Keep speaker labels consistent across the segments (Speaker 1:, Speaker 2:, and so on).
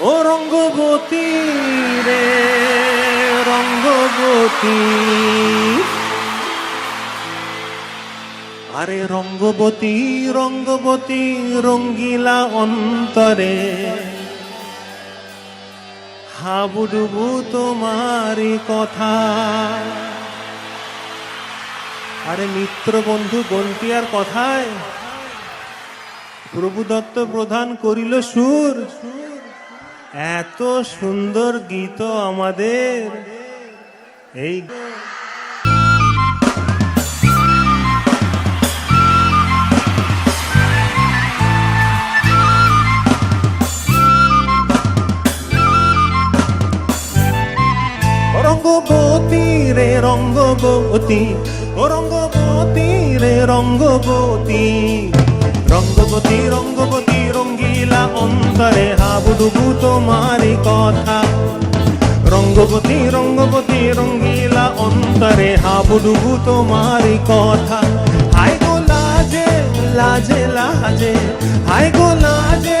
Speaker 1: ও রঙ্গবতী রে, রঙ্গবতী। আরে রঙ্গবতী রঙ্গবতী, রঙ্গিলা অন্তরে। হাবুডুবু তোমারই কথা। আরে মিত্র বন্ধু গন্তিয়ার কথায়। প্রভু দত্ত প্রধান করিল সুর সুর। এত সুন্দর গীত আমাদের। এই রঙ্গবতী রে রঙ্গবতী রঙ্গবতী রে রঙ্গবতী। রঙ্গবতী রঙ্গপতি, রঙ্গিলা অন্তরে হাবুডুবু তোমারি কথা। রঙ্গপতি রঙ্গপতি, রঙ্গিলা অন্তরে হাবুডুবু তোমারি কথা। হাই গো লাজে লাজে লাজে, হায় গো লাজে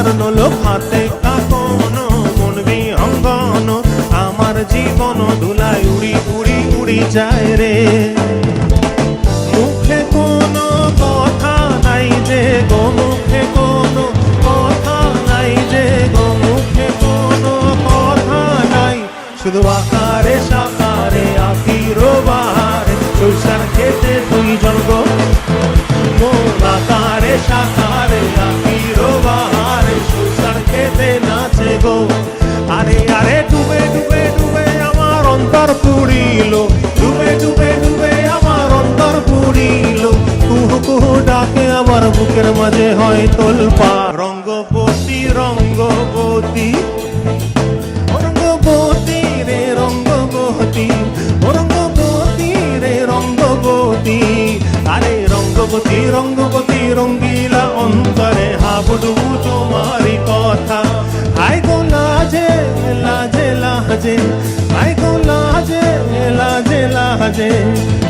Speaker 1: প্রিয়ার দোল হাতে কাকন মন বিহঙ্গন, আমার জীবন ধুলাই উড়ি উড়ি উড়ি যায় রে। গো গো শুধু আকারে সাকারে আকির বাহারে সুসার খেতে তুই জন্ম মন আকারে সাকারে আকির খেতে নাচে গো। আরে আরে, ডুবে ডুবে ডুবে আমার অন্তর পুরিল ডুবে ডুবে ডুবে আমার অন্তর পুরিল কুহু কুহু ডাকে আমার বুকের মাঝে হয় তোলপা। রঙ্গবতী রঙ্গবতী রঙ্গবতী রে, রঙ্গবতী রঙ্গবতী রে, রঙ্গবতী। আরে, রঙ্গবতী রঙ্গবতী, রঙ্গিলা অন্তরে হাবুডুবু তোমারই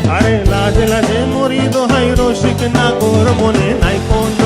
Speaker 1: আরে লাজে লাজে মরি দোহাই রসিক না গোর মনে নাই কো